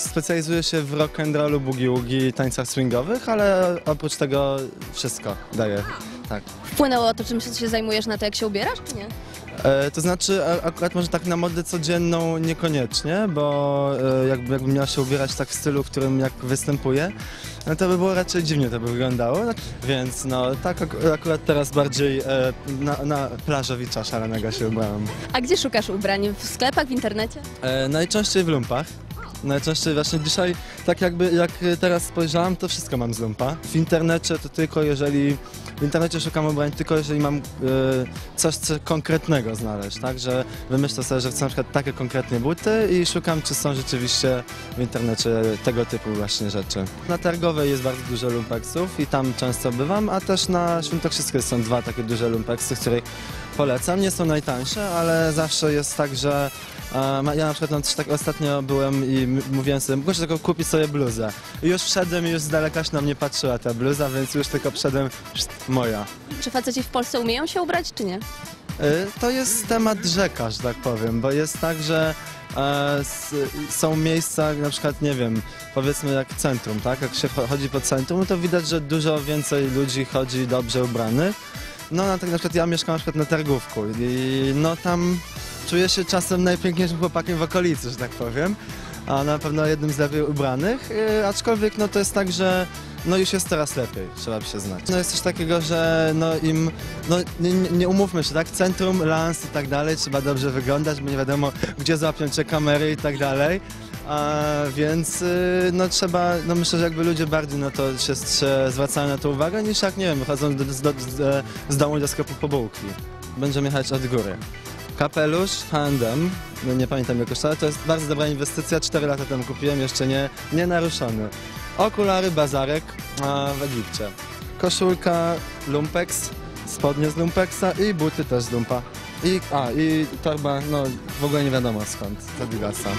specjalizuję się w rock and rollu, boogie woogie, tańcach swingowych, ale oprócz tego wszystko daję. Tak. Wpłynęło to, czym się zajmujesz na to, jak się ubierasz, czy nie? E, to znaczy, akurat może tak na modę codzienną niekoniecznie, bo e, jakby, jakbym miał się ubierać tak w stylu, w którym jak występuję, no to by było raczej dziwnie to by wyglądało. Więc no, tak ak- akurat teraz bardziej e, na, na plażowicza szalonego się ubrałem. A gdzie szukasz ubrań? W sklepach, w internecie? E, najczęściej w lumpach. Najczęściej właśnie dzisiaj, tak jakby jak teraz spojrzałem, to wszystko mam z lumpa. W internecie to tylko jeżeli, w internecie szukam ubrań tylko jeżeli mam e, coś, co konkretnego znaleźć, tak, że wymyślę sobie, że chcę na przykład takie konkretnie buty i szukam, czy są rzeczywiście w internecie tego typu właśnie rzeczy. Na Targowej jest bardzo dużo lumpeksów i tam często bywam, a też na Świętokrzyskie są dwa takie duże lumpeksy, których polecam. Nie są najtańsze, ale zawsze jest tak, że e, ja na przykład coś tak ostatnio byłem i m- mówiłem sobie, muszę tylko kupić sobie bluzę. I już wszedłem i już z daleka się na mnie patrzyła ta bluza, więc już tylko wszedłem, pszt, moja. Czy faceci w Polsce umieją się ubrać, czy nie? Y, To jest temat rzeka, że tak powiem, bo jest tak, że e, s, są miejsca, na przykład, nie wiem, powiedzmy jak centrum, tak? Jak się cho- chodzi po centrum, to widać, że dużo więcej ludzi chodzi dobrze ubranych. No, na, tak na przykład ja mieszkam na przykład na Targówku i no tam czuję się czasem najpiękniejszym chłopakiem w okolicy, że tak powiem. A na pewno jednym z lepiej ubranych, y, aczkolwiek no to jest tak, że no już jest teraz lepiej, trzeba się znać. No jest coś takiego, że no im, no nie, nie- umówmy się, tak, centrum, lans i tak dalej, trzeba dobrze wyglądać, bo nie wiadomo, gdzie złapią cię kamery i tak dalej. A, więc y, no trzeba, no myślę, że jakby ludzie bardziej na to się, zwracają na to uwagę, niż jak, nie wiem, chodzą do, do, z, z domu do sklepu po bułki. Będziemy jechać od góry. Kapelusz H&M, nie pamiętam jak kosztuje, to jest bardzo dobra inwestycja, 4 lata temu kupiłem, jeszcze nie, nie naruszony. Okulary Bazarek a, w Egipcie. Koszulka Lumpex, spodnie z Lumpexa i buty też z Lumpa. I, a, i torba, no w ogóle nie wiadomo skąd, z Adidasa.